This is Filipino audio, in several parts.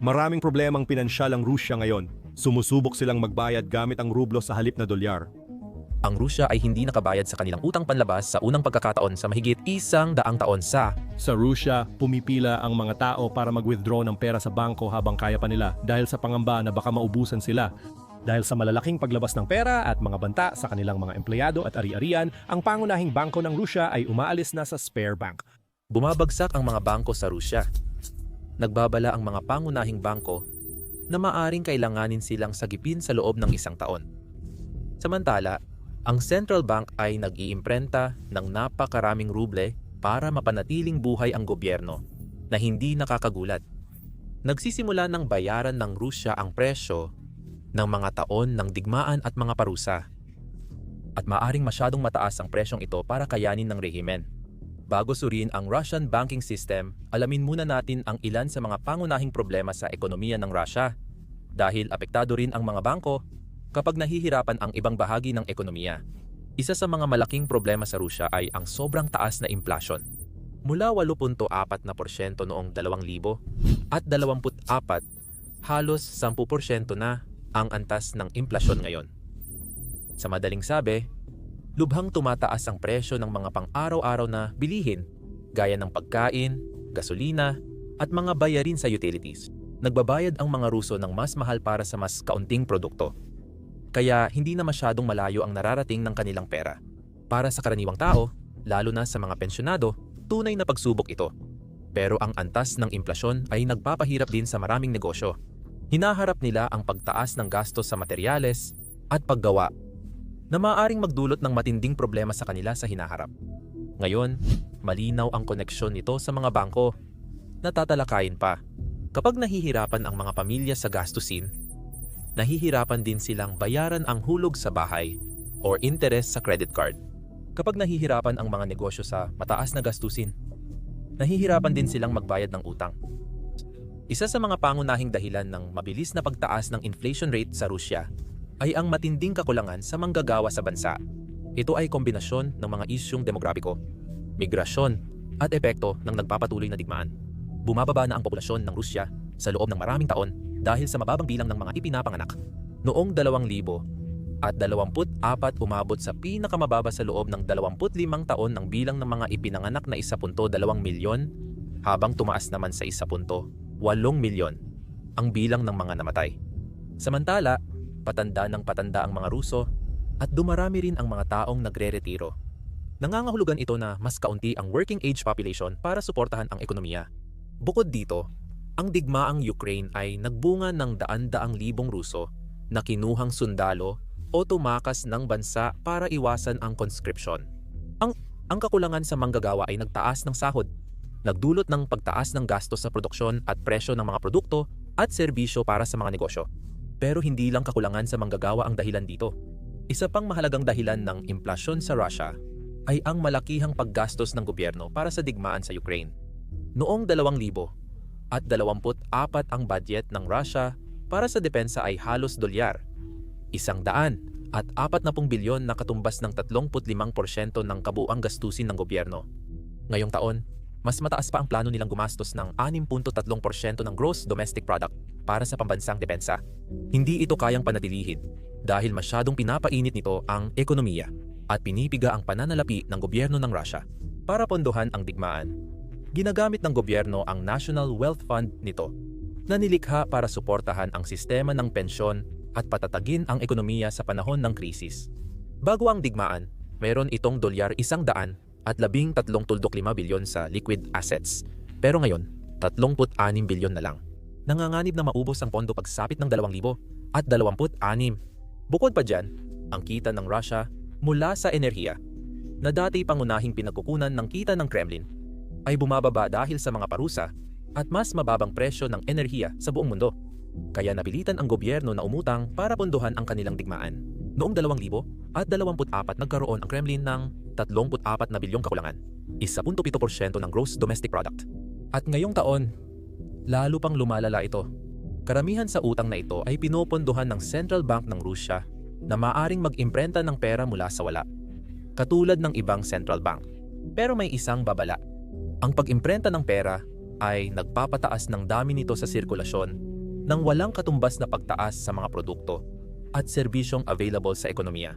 Maraming problemang pinansyal ang Rusya ngayon. Sumusubok silang magbayad gamit ang rublo sa halip na dolyar. Ang Rusya ay hindi nakabayad sa kanilang utang panlabas sa unang pagkakataon sa mahigit isang daang taon sa Sa Rusya, pumipila ang mga tao para mag-withdraw ng pera sa bangko habang kaya pa nila dahil sa pangamba na baka maubusan sila. Dahil sa malalaking paglabas ng pera at mga banta sa kanilang mga empleyado at ari-arian, ang pangunahing bangko ng Rusya ay umaalis na sa spare bank. bumabagsak ang mga bangko sa Rusya. Nagbabala ang mga pangunahing bangko na maaring kailanganin silang sagipin sa loob ng isang taon. Samantala, ang central bank ay nag-iimprenta ng napakaraming ruble para mapanatiling buhay ang gobyerno na hindi nakakagulat. Nagsisimula ng bayaran ng Rusya ang presyo ng mga taon ng digmaan at mga parusa. At maaring masyadong mataas ang presyong ito para kayanin ng rehimen. Bago suriin ang Russian banking system, alamin muna natin ang ilan sa mga pangunahing problema sa ekonomiya ng Russia. Dahil apektado rin ang mga bangko kapag nahihirapan ang ibang bahagi ng ekonomiya. Isa sa mga malaking problema sa Russia ay ang sobrang taas na inflation. Mula 8.4% noong 2000 at 24, halos 10% na ang antas ng inflasyon ngayon. Sa madaling sabi, lubhang tumataas ang presyo ng mga pang-araw-araw na bilihin gaya ng pagkain, gasolina, at mga bayarin sa utilities. Nagbabayad ang mga Ruso ng mas mahal para sa mas kaunting produkto. Kaya hindi na masyadong malayo ang nararating ng kanilang pera. Para sa karaniwang tao, lalo na sa mga pensyonado, tunay na pagsubok ito. Pero ang antas ng inflasyon ay nagpapahirap din sa maraming negosyo. Hinaharap nila ang pagtaas ng gastos sa materyales at paggawa na maaaring magdulot ng matinding problema sa kanila sa hinaharap. Ngayon, malinaw ang koneksyon nito sa mga bangko. Natatalakayin pa. Kapag nahihirapan ang mga pamilya sa gastusin, nahihirapan din silang bayaran ang hulog sa bahay or interest sa credit card. Kapag nahihirapan ang mga negosyo sa mataas na gastusin, nahihirapan din silang magbayad ng utang. Isa sa mga pangunahing dahilan ng mabilis na pagtaas ng inflation rate sa Rusya ay ang matinding kakulangan sa manggagawa sa bansa. Ito ay kombinasyon ng mga isyung demografiko, migrasyon, at epekto ng nagpapatuloy na digmaan. Bumababa na ang populasyon ng Rusya sa loob ng maraming taon dahil sa mababang bilang ng mga ipinapanganak. Noong 2000 at 24 umabot sa pinakamababa sa loob ng 25 taon ng bilang ng mga ipinanganak na 1.2 milyon habang tumaas naman sa 1.8 milyon ang bilang ng mga namatay. Samantala, patanda ng patanda ang mga Ruso at dumarami rin ang mga taong nagre-retiro. Nangangahulugan ito na mas kaunti ang working age population para suportahan ang ekonomiya. Bukod dito, ang digmaang Ukraine ay nagbunga ng daan-daang libong Ruso na kinuhang sundalo o tumakas ng bansa para iwasan ang conscription. Ang, ang kakulangan sa manggagawa ay nagtaas ng sahod, nagdulot ng pagtaas ng gastos sa produksyon at presyo ng mga produkto at serbisyo para sa mga negosyo. Pero hindi lang kakulangan sa manggagawa ang dahilan dito. Isa pang mahalagang dahilan ng implasyon sa Russia ay ang malakihang paggastos ng gobyerno para sa digmaan sa Ukraine. Noong 2000 at 24 ang budget ng Russia para sa depensa ay halos dolyar. Isang daan at 40 bilyon na katumbas ng 35% ng kabuang gastusin ng gobyerno. Ngayong taon, mas mataas pa ang plano nilang gumastos ng 6.3% ng gross domestic product para sa pambansang depensa. Hindi ito kayang panatilihin dahil masyadong pinapainit nito ang ekonomiya at pinipiga ang pananalapi ng gobyerno ng Russia para pondohan ang digmaan. Ginagamit ng gobyerno ang National Wealth Fund nito na nilikha para suportahan ang sistema ng pensyon at patatagin ang ekonomiya sa panahon ng krisis. Bago ang digmaan, meron itong dolyar isang daan at labing tatlong tuldok lima bilyon sa liquid assets. Pero ngayon, 36 bilyon na lang. Nanganganib na maubos ang pondo pagsapit ng 2,000 at 26. Bukod pa dyan, ang kita ng Russia mula sa enerhiya na dati pangunahing pinagkukunan ng kita ng Kremlin ay bumababa dahil sa mga parusa at mas mababang presyo ng enerhiya sa buong mundo. Kaya napilitan ang gobyerno na umutang para pondohan ang kanilang digmaan. Noong 2000 at 24 nagkaroon ang Kremlin ng 34 na bilyong kakulangan, 1.7% ng gross domestic product. At ngayong taon, lalo pang lumalala ito. Karamihan sa utang na ito ay pinopondohan ng Central Bank ng Rusya na maaring mag-imprenta ng pera mula sa wala, katulad ng ibang central bank. Pero may isang babala. Ang pag-imprenta ng pera ay nagpapataas ng dami nito sa sirkulasyon ng walang katumbas na pagtaas sa mga produkto at serbisyong available sa ekonomiya.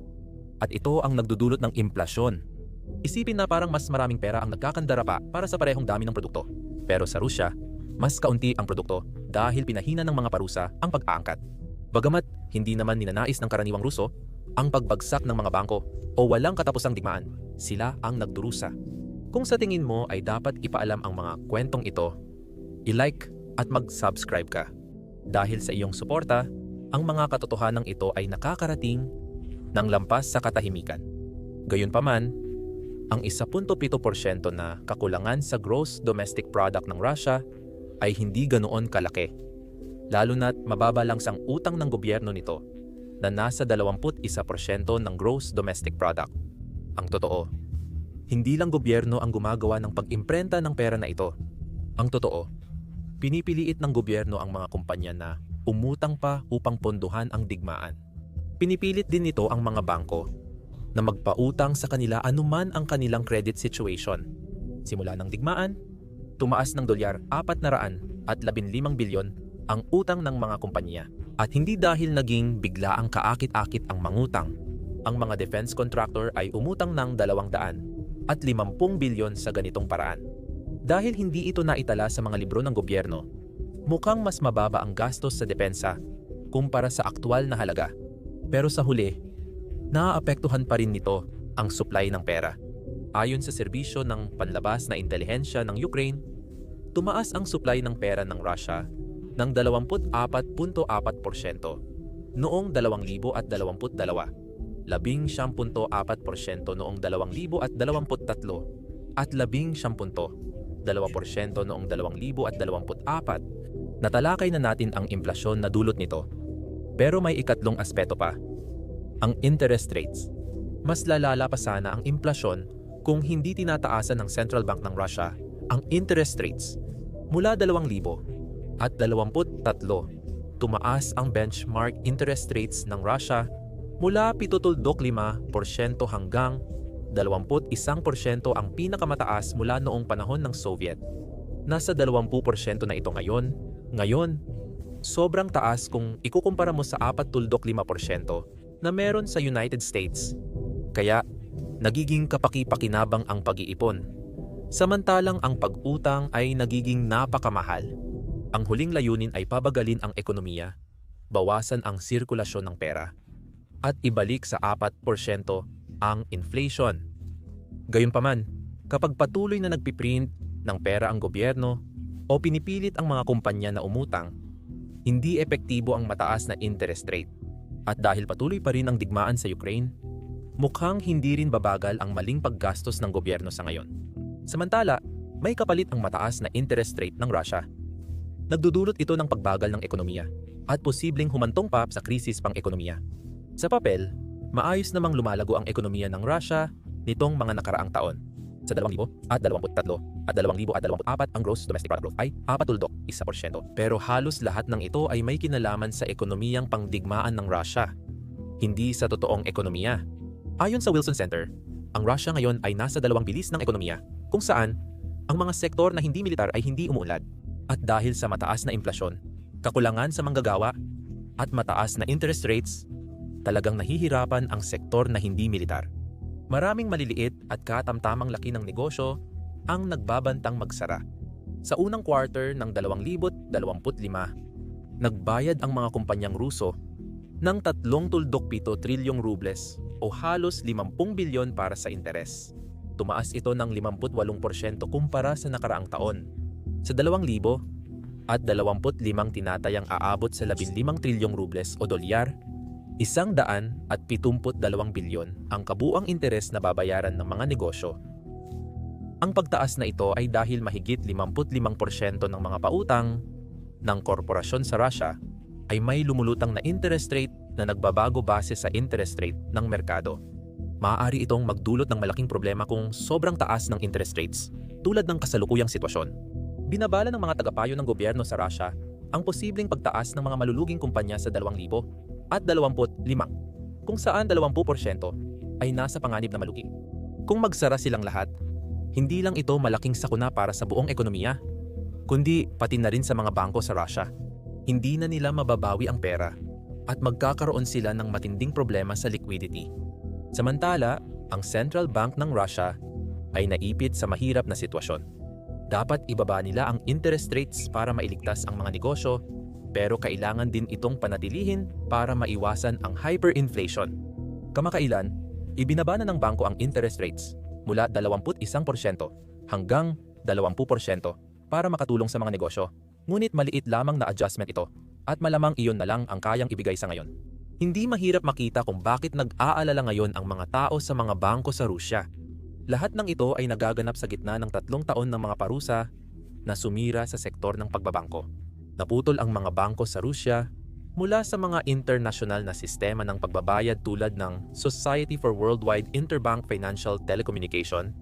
At ito ang nagdudulot ng implasyon. Isipin na parang mas maraming pera ang nagkakandara pa para sa parehong dami ng produkto. Pero sa Rusya, mas kaunti ang produkto dahil pinahina ng mga parusa ang pag-aangkat. Bagamat hindi naman ninanais ng karaniwang Ruso ang pagbagsak ng mga bangko o walang katapusang digmaan, sila ang nagdurusa. Kung sa tingin mo ay dapat ipaalam ang mga kwentong ito, i-like at mag-subscribe ka. Dahil sa iyong suporta, ang mga katotohanan ito ay nakakarating ng lampas sa katahimikan. Gayunpaman, ang 1.7% na kakulangan sa gross domestic product ng Russia ay hindi ganoon kalaki. Lalo na't mababa lang sang utang ng gobyerno nito na nasa 21% ng gross domestic product. Ang totoo, hindi lang gobyerno ang gumagawa ng pag-imprenta ng pera na ito. Ang totoo, pinipiliit ng gobyerno ang mga kumpanya na umutang pa upang pondohan ang digmaan. Pinipilit din nito ang mga bangko na magpautang sa kanila anuman ang kanilang credit situation. Simula ng digmaan, tumaas ng dolyar 400 at 15 bilyon ang utang ng mga kumpanya. At hindi dahil naging bigla ang kaakit-akit ang mangutang. Ang mga defense contractor ay umutang ng 200 at 50 bilyon sa ganitong paraan. Dahil hindi ito naitala sa mga libro ng gobyerno, mukhang mas mababa ang gastos sa depensa kumpara sa aktwal na halaga. Pero sa huli, naaapektuhan pa rin nito ang supply ng pera. Ayon sa serbisyo ng panlabas na intelihensya ng Ukraine, tumaas ang supply ng pera ng Russia ng 24.4% noong 2022, 11.4% noong 2023 at 11.2% noong 2024. Natalakay na natin ang implasyon na dulot nito. Pero may ikatlong aspeto pa, ang interest rates. Mas lalala pa sana ang implasyon kung hindi tinataasan ng Central Bank ng Russia ang interest rates. Mula 2,000 at 23, tumaas ang benchmark interest rates ng Russia mula 7.5% hanggang 21% ang pinakamataas mula noong panahon ng Soviet. Nasa 20% na ito ngayon. Ngayon, sobrang taas kung ikukumpara mo sa 4.5% na meron sa United States. Kaya, nagiging kapaki-pakinabang ang pag-iipon. Samantalang ang pag-utang ay nagiging napakamahal. Ang huling layunin ay pabagalin ang ekonomiya, bawasan ang sirkulasyon ng pera, at ibalik sa 4% ang inflation. Gayunpaman, kapag patuloy na nagpiprint ng pera ang gobyerno o pinipilit ang mga kumpanya na umutang, hindi epektibo ang mataas na interest rate. At dahil patuloy pa rin ang digmaan sa Ukraine, mukhang hindi rin babagal ang maling paggastos ng gobyerno sa ngayon. Samantala, may kapalit ang mataas na interest rate ng Russia. Nagdudulot ito ng pagbagal ng ekonomiya at posibleng humantong pa sa krisis pang ekonomiya. Sa papel, maayos namang lumalago ang ekonomiya ng Russia nitong mga nakaraang taon. Sa 2000 at 23 at 2024 ang gross domestic product growth ay 4.1%. Pero halos lahat ng ito ay may kinalaman sa ekonomiyang pangdigmaan ng Russia, hindi sa totoong ekonomiya. Ayon sa Wilson Center, ang Russia ngayon ay nasa dalawang bilis ng ekonomiya kung saan ang mga sektor na hindi militar ay hindi umuunlad. At dahil sa mataas na inflasyon, kakulangan sa manggagawa, at mataas na interest rates, talagang nahihirapan ang sektor na hindi militar. Maraming maliliit at katamtamang laki ng negosyo ang nagbabantang magsara. Sa unang quarter ng 2025, nagbayad ang mga kumpanyang Ruso ng 3.7 trilyong rubles o halos 50 bilyon para sa interes. Tumaas ito ng 58% kumpara sa nakaraang taon. Sa 2,000 at 25 tinatayang aabot sa 15 trilyong rubles o dolyar, isang daan at 72 bilyon ang kabuang interes na babayaran ng mga negosyo. Ang pagtaas na ito ay dahil mahigit 55% ng mga pautang ng korporasyon sa Russia ay may lumulutang na interest rate na nagbabago base sa interest rate ng merkado. Maaari itong magdulot ng malaking problema kung sobrang taas ng interest rates, tulad ng kasalukuyang sitwasyon. Binabala ng mga tagapayo ng gobyerno sa Russia ang posibleng pagtaas ng mga maluluging kumpanya sa 2,000 at 25, kung saan 20% ay nasa panganib na malugi. Kung magsara silang lahat, hindi lang ito malaking sakuna para sa buong ekonomiya, kundi pati na rin sa mga bangko sa Russia. hindi na nila mababawi ang pera at magkakaroon sila ng matinding problema sa liquidity. Samantala, ang Central Bank ng Russia ay naipit sa mahirap na sitwasyon. Dapat ibaba nila ang interest rates para mailigtas ang mga negosyo pero kailangan din itong panatilihin para maiwasan ang hyperinflation. Kamakailan, ibinaba na ng bangko ang interest rates mula 21% hanggang 20% para makatulong sa mga negosyo. Ngunit maliit lamang na adjustment ito at malamang iyon na lang ang kayang ibigay sa ngayon. Hindi mahirap makita kung bakit nag-aalala ngayon ang mga tao sa mga bangko sa Rusya. Lahat ng ito ay nagaganap sa gitna ng tatlong taon ng mga parusa na sumira sa sektor ng pagbabangko. Naputol ang mga bangko sa Rusya mula sa mga internasyonal na sistema ng pagbabayad tulad ng Society for Worldwide Interbank Financial Telecommunication,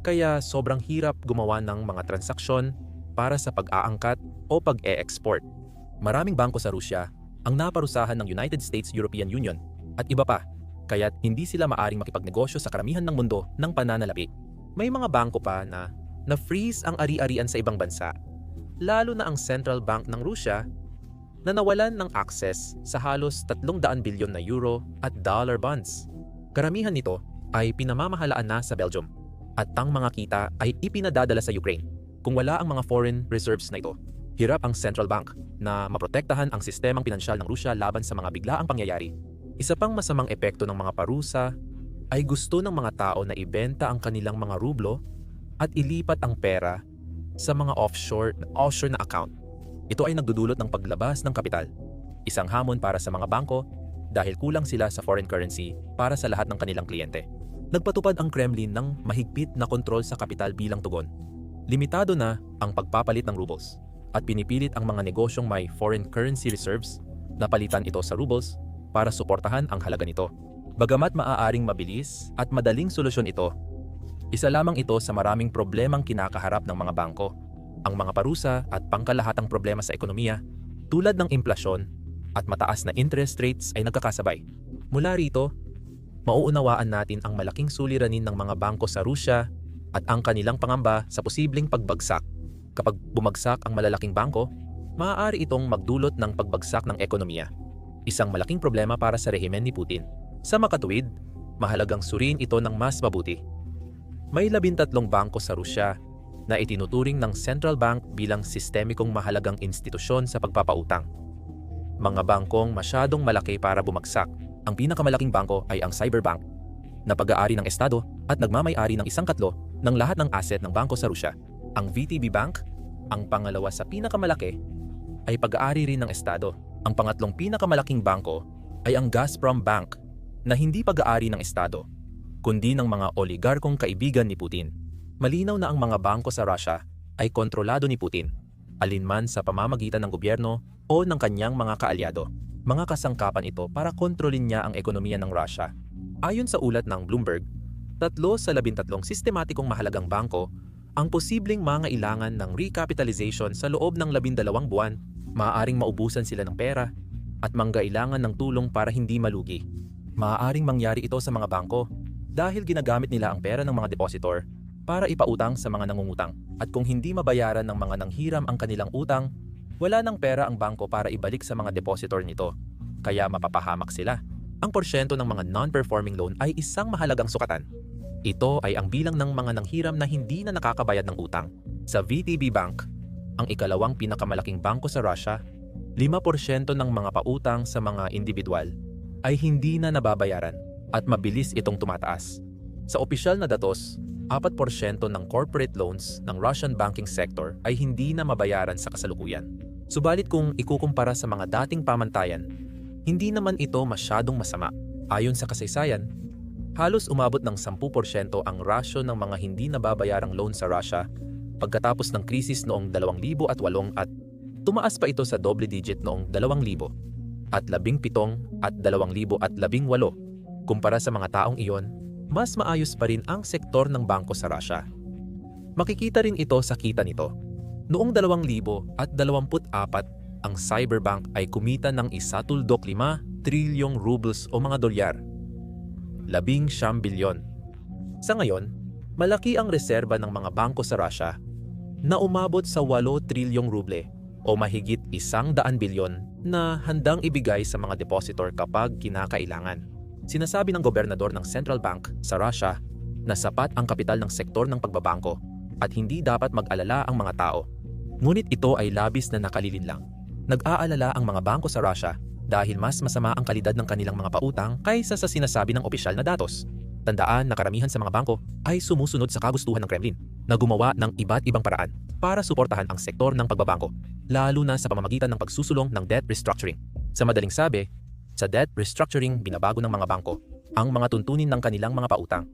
kaya sobrang hirap gumawa ng mga transaksyon para sa pag-aangkat o pag-e-export. Maraming bangko sa Rusya ang naparusahan ng United States European Union at iba pa, kaya't hindi sila maaring makipagnegosyo sa karamihan ng mundo ng pananalapi. May mga bangko pa na na-freeze ang ari-arian sa ibang bansa, lalo na ang Central Bank ng Rusya na nawalan ng access sa halos 300 bilyon na euro at dollar bonds. Karamihan nito ay pinamamahalaan na sa Belgium at ang mga kita ay ipinadadala sa Ukraine. Kung wala ang mga foreign reserves na ito, hirap ang central bank na maprotektahan ang sistemang pinansyal ng Rusya laban sa mga biglaang pangyayari. Isa pang masamang epekto ng mga parusa ay gusto ng mga tao na ibenta ang kanilang mga rublo at ilipat ang pera sa mga offshore, offshore na account. Ito ay nagdudulot ng paglabas ng kapital. Isang hamon para sa mga bangko dahil kulang sila sa foreign currency para sa lahat ng kanilang kliyente. Nagpatupad ang Kremlin ng mahigpit na kontrol sa kapital bilang tugon. Limitado na ang pagpapalit ng rubles at pinipilit ang mga negosyong may foreign currency reserves na palitan ito sa rubles para suportahan ang halaga nito. Bagamat maaaring mabilis at madaling solusyon ito, isa lamang ito sa maraming problemang kinakaharap ng mga bangko. Ang mga parusa at pangkalahatang problema sa ekonomiya tulad ng implasyon at mataas na interest rates ay nagkakasabay. Mula rito, mauunawaan natin ang malaking suliranin ng mga bangko sa Rusya at ang kanilang pangamba sa posibleng pagbagsak. Kapag bumagsak ang malalaking bangko, maaari itong magdulot ng pagbagsak ng ekonomiya. Isang malaking problema para sa rehimen ni Putin. Sa makatuwid, mahalagang suriin ito ng mas mabuti. May labintatlong bangko sa Rusya na itinuturing ng Central Bank bilang sistemikong mahalagang institusyon sa pagpapautang. Mga bangkong masyadong malaki para bumagsak. Ang pinakamalaking bangko ay ang Cyberbank, na pag-aari ng Estado at nagmamay-ari ng isang katlo ng lahat ng asset ng bangko sa Rusya. Ang VTB Bank, ang pangalawa sa pinakamalaki, ay pag-aari rin ng Estado. Ang pangatlong pinakamalaking bangko ay ang Gazprom Bank, na hindi pag-aari ng Estado, kundi ng mga oligarkong kaibigan ni Putin. Malinaw na ang mga bangko sa Russia ay kontrolado ni Putin, alinman sa pamamagitan ng gobyerno o ng kanyang mga kaalyado. Mga kasangkapan ito para kontrolin niya ang ekonomiya ng Russia. Ayon sa ulat ng Bloomberg, tatlo sa labintatlong sistematikong mahalagang bangko ang posibleng mangailangan ng recapitalization sa loob ng labindalawang buwan, maaaring maubusan sila ng pera at manggailangan ng tulong para hindi malugi. Maaaring mangyari ito sa mga bangko dahil ginagamit nila ang pera ng mga depositor para ipautang sa mga nangungutang. At kung hindi mabayaran ng mga nanghiram ang kanilang utang, wala ng pera ang bangko para ibalik sa mga depositor nito, kaya mapapahamak sila. Ang porsyento ng mga non-performing loan ay isang mahalagang sukatan. Ito ay ang bilang ng mga nanghiram na hindi na nakakabayad ng utang. Sa VTB Bank, ang ikalawang pinakamalaking bangko sa Russia, 5% ng mga pautang sa mga individual ay hindi na nababayaran at mabilis itong tumataas. Sa opisyal na datos, 4% ng corporate loans ng Russian banking sector ay hindi na mabayaran sa kasalukuyan. Subalit kung ikukumpara sa mga dating pamantayan, hindi naman ito masyadong masama. Ayon sa kasaysayan, halos umabot ng 10% ang rasyo ng mga hindi nababayarang loan sa Russia pagkatapos ng krisis noong 2008 at tumaas pa ito sa doble digit noong 2000 at 17 at 2018 kumpara sa mga taong iyon mas maayos pa rin ang sektor ng bangko sa Russia. Makikita rin ito sa kita nito. Noong 2024, ang Cyberbank ay kumita ng 1.5 trilyong rubles o mga dolyar. Labing siyam bilyon. Sa ngayon, malaki ang reserba ng mga bangko sa Russia na umabot sa 8 trilyong ruble o mahigit isang daan bilyon na handang ibigay sa mga depositor kapag kinakailangan. Sinasabi ng gobernador ng Central Bank sa Russia na sapat ang kapital ng sektor ng pagbabangko at hindi dapat mag-alala ang mga tao. Ngunit ito ay labis na nakalilin lang. Nag-aalala ang mga bangko sa Russia dahil mas masama ang kalidad ng kanilang mga pautang kaysa sa sinasabi ng opisyal na datos. Tandaan na karamihan sa mga bangko ay sumusunod sa kagustuhan ng Kremlin na gumawa ng iba't ibang paraan para suportahan ang sektor ng pagbabangko, lalo na sa pamamagitan ng pagsusulong ng debt restructuring. Sa madaling sabi, sa debt restructuring binabago ng mga bangko ang mga tuntunin ng kanilang mga pautang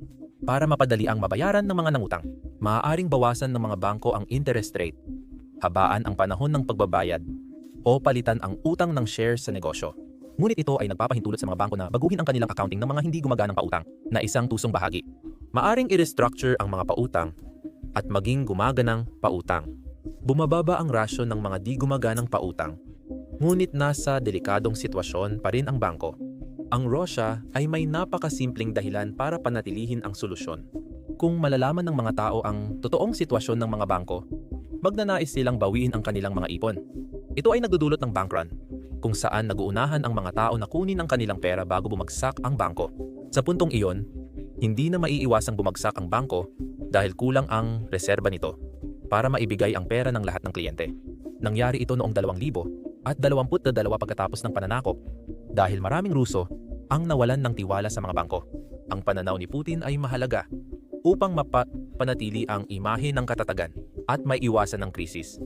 para mapadali ang mabayaran ng mga nangutang. Maaaring bawasan ng mga bangko ang interest rate, habaan ang panahon ng pagbabayad, o palitan ang utang ng shares sa negosyo. Ngunit ito ay nagpapahintulot sa mga bangko na baguhin ang kanilang accounting ng mga hindi gumaganang pautang na isang tusong bahagi. Maaring i-restructure ang mga pautang at maging gumaganang pautang. Bumababa ang rasyo ng mga di gumaganang pautang. Ngunit nasa delikadong sitwasyon pa rin ang bangko. Ang Russia ay may napakasimpleng dahilan para panatilihin ang solusyon. Kung malalaman ng mga tao ang totoong sitwasyon ng mga bangko, magnanais silang bawiin ang kanilang mga ipon. Ito ay nagdudulot ng bank run, kung saan naguunahan ang mga tao na kunin ang kanilang pera bago bumagsak ang bangko. Sa puntong iyon, hindi na maiiwasang bumagsak ang bangko dahil kulang ang reserba nito para maibigay ang pera ng lahat ng kliyente. Nangyari ito noong 2000 at 22 pagkatapos ng pananakop dahil maraming Ruso ang nawalan ng tiwala sa mga bangko. Ang pananaw ni Putin ay mahalaga upang mapanatili ang imahe ng katatagan at may iwasan ng krisis.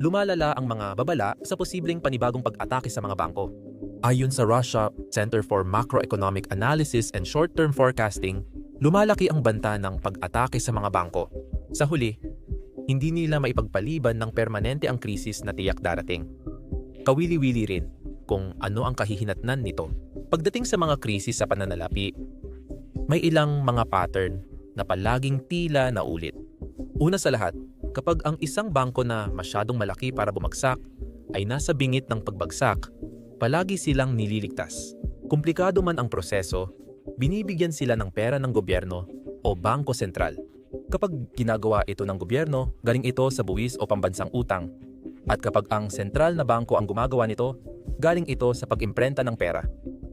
Lumalala ang mga babala sa posibleng panibagong pag-atake sa mga bangko. Ayon sa Russia Center for Macroeconomic Analysis and Short-Term Forecasting, lumalaki ang banta ng pag-atake sa mga bangko. Sa huli, hindi nila maipagpaliban ng permanente ang krisis na tiyak darating. Kawili-wili rin kung ano ang kahihinatnan nito. Pagdating sa mga krisis sa pananalapi, may ilang mga pattern na palaging tila na ulit. Una sa lahat, kapag ang isang bangko na masyadong malaki para bumagsak ay nasa bingit ng pagbagsak, palagi silang nililigtas. Komplikado man ang proseso, binibigyan sila ng pera ng gobyerno o bangko sentral. Kapag ginagawa ito ng gobyerno, galing ito sa buwis o pambansang utang. At kapag ang sentral na bangko ang gumagawa nito, galing ito sa pag-imprenta ng pera.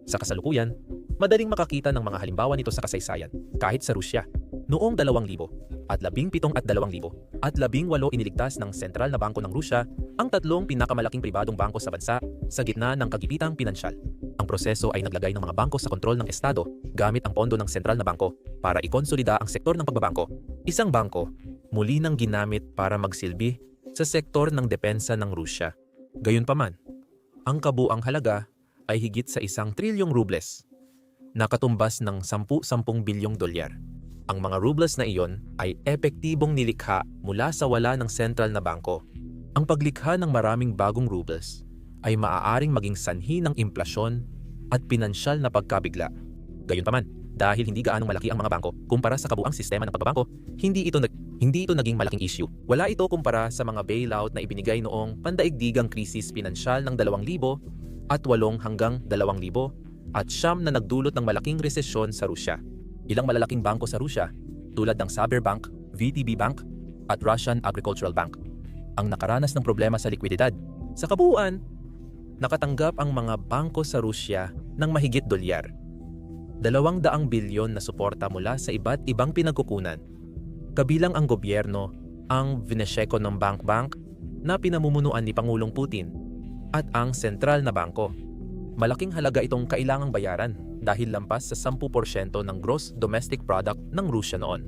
Sa kasalukuyan, madaling makakita ng mga halimbawa nito sa kasaysayan, kahit sa Rusya. Noong 2000 at 17 at 2000 at 18 iniligtas ng sentral na bangko ng Rusya ang tatlong pinakamalaking pribadong bangko sa bansa sa gitna ng kagipitang pinansyal. Ang proseso ay naglagay ng mga bangko sa kontrol ng Estado gamit ang pondo ng sentral na bangko para ikonsolida ang sektor ng pagbabangko. Isang bangko muli nang ginamit para magsilbi sa sektor ng depensa ng Rusya. Gayunpaman, ang kabuang halaga ay higit sa isang trilyong rubles, nakatumbas ng 10-10 bilyong dolyar. Ang mga rubles na iyon ay epektibong nilikha mula sa wala ng sentral na bangko. Ang paglikha ng maraming bagong rubles ay maaaring maging sanhi ng implasyon at pinansyal na pagkabigla. Gayunpaman, dahil hindi gaanong malaki ang mga bangko kumpara sa kabuang sistema ng pagbabangko, hindi ito nag hindi ito naging malaking issue. Wala ito kumpara sa mga bailout na ibinigay noong pandaigdigang krisis pinansyal ng 2000 at 8 hanggang 2000 at siyam na nagdulot ng malaking resesyon sa Rusya. Ilang malalaking bangko sa Rusya tulad ng Saberbank, VTB Bank at Russian Agricultural Bank ang nakaranas ng problema sa likwididad. Sa kabuuan, nakatanggap ang mga bangko sa Rusya ng mahigit dolyar. Dalawang daang bilyon na suporta mula sa iba't ibang pinagkukunan. Kabilang ang gobyerno, ang Vinesheko ng Bank Bank na pinamumunuan ni Pangulong Putin at ang sentral na bangko. Malaking halaga itong kailangang bayaran dahil lampas sa 10% ng gross domestic product ng Rusya noon.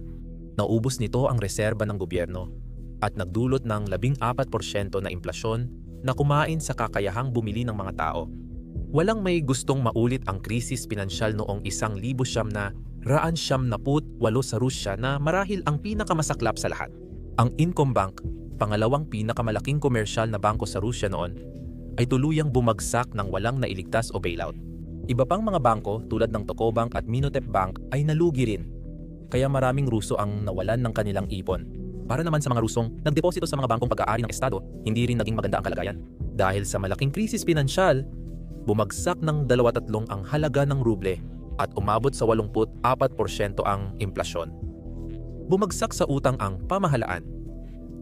Naubos nito ang reserba ng gobyerno at nagdulot ng 14% na implasyon na kumain sa kakayahang bumili ng mga tao. Walang may gustong maulit ang krisis pinansyal noong isang libo siyam na raan siyam na put walo sa Rusya na marahil ang pinakamasaklap sa lahat. Ang Incombank, pangalawang pinakamalaking komersyal na bangko sa Rusya noon, ay tuluyang bumagsak ng walang nailigtas o bailout. Iba pang mga bangko tulad ng Tokobank at Minotep Bank ay nalugi rin. Kaya maraming Ruso ang nawalan ng kanilang ipon. Para naman sa mga Rusong nagdeposito sa mga bangkong pag-aari ng Estado, hindi rin naging maganda ang kalagayan. Dahil sa malaking krisis pinansyal, bumagsak ng dalawa tatlong ang halaga ng ruble at umabot sa 84% ang implasyon. Bumagsak sa utang ang pamahalaan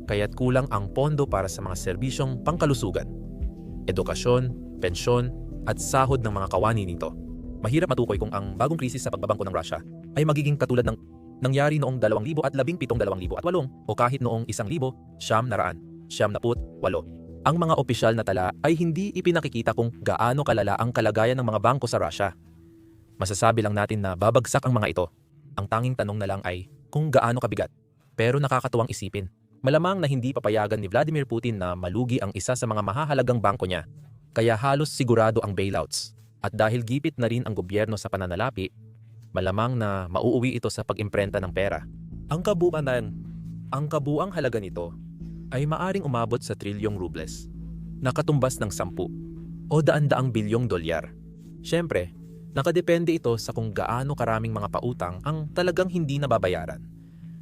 kaya't kulang ang pondo para sa mga serbisyong pangkalusugan, edukasyon, pensyon, at sahod ng mga kawani nito. Mahirap matukoy kung ang bagong krisis sa pagbabangko ng Russia ay magiging katulad ng nangyari noong 2017-2008 o kahit noong 1,000 siyam naraan, siyam naput, walo. Ang mga opisyal na tala ay hindi ipinakikita kung gaano kalala ang kalagayan ng mga bangko sa Russia. Masasabi lang natin na babagsak ang mga ito. Ang tanging tanong na lang ay kung gaano kabigat. Pero nakakatuwang isipin. Malamang na hindi papayagan ni Vladimir Putin na malugi ang isa sa mga mahahalagang bangko niya. Kaya halos sigurado ang bailouts. At dahil gipit na rin ang gobyerno sa pananalapi, malamang na mauuwi ito sa pag-imprenta ng pera. Ang kabuuan ang kabuang halaga nito ay maaring umabot sa trilyong rubles, nakatumbas ng 10 o daan-daang bilyong dolyar. Siyempre, nakadepende ito sa kung gaano karaming mga pautang ang talagang hindi nababayaran,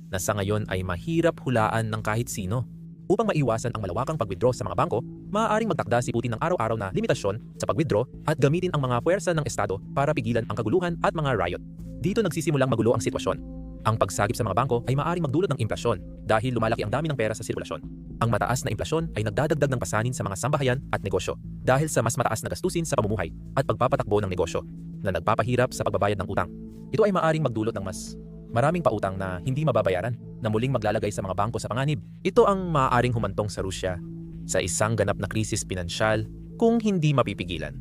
na sa ngayon ay mahirap hulaan ng kahit sino. Upang maiwasan ang malawakang pag-withdraw sa mga bangko, maaaring magtakda si Putin ng araw-araw na limitasyon sa pag-withdraw at gamitin ang mga puwersa ng Estado para pigilan ang kaguluhan at mga riot. Dito nagsisimulang magulo ang sitwasyon. Ang pagsagip sa mga bangko ay maaaring magdulot ng implasyon dahil lumalaki ang dami ng pera sa sirkulasyon. Ang mataas na implasyon ay nagdadagdag ng pasanin sa mga sambahayan at negosyo dahil sa mas mataas na gastusin sa pamumuhay at pagpapatakbo ng negosyo na nagpapahirap sa pagbabayad ng utang. Ito ay maaaring magdulot ng mas maraming pautang na hindi mababayaran na muling maglalagay sa mga bangko sa panganib. Ito ang maaaring humantong sa Rusya sa isang ganap na krisis pinansyal kung hindi mapipigilan.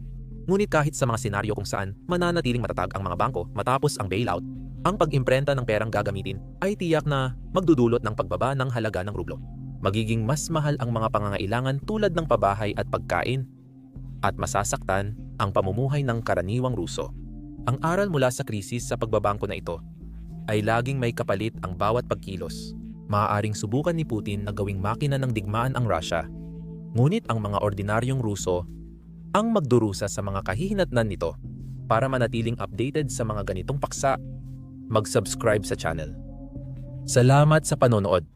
Ngunit kahit sa mga senaryo kung saan mananatiling matatag ang mga bangko matapos ang bailout, ang pag-imprenta ng perang gagamitin ay tiyak na magdudulot ng pagbaba ng halaga ng rublo. Magiging mas mahal ang mga pangangailangan tulad ng pabahay at pagkain at masasaktan ang pamumuhay ng karaniwang Ruso. Ang aral mula sa krisis sa pagbabangko na ito ay laging may kapalit ang bawat pagkilos. Maaaring subukan ni Putin na gawing makina ng digmaan ang Russia. Ngunit ang mga ordinaryong Ruso ang magdurusa sa mga kahihinatnan nito para manatiling updated sa mga ganitong paksa, mag-subscribe sa channel. Salamat sa panonood.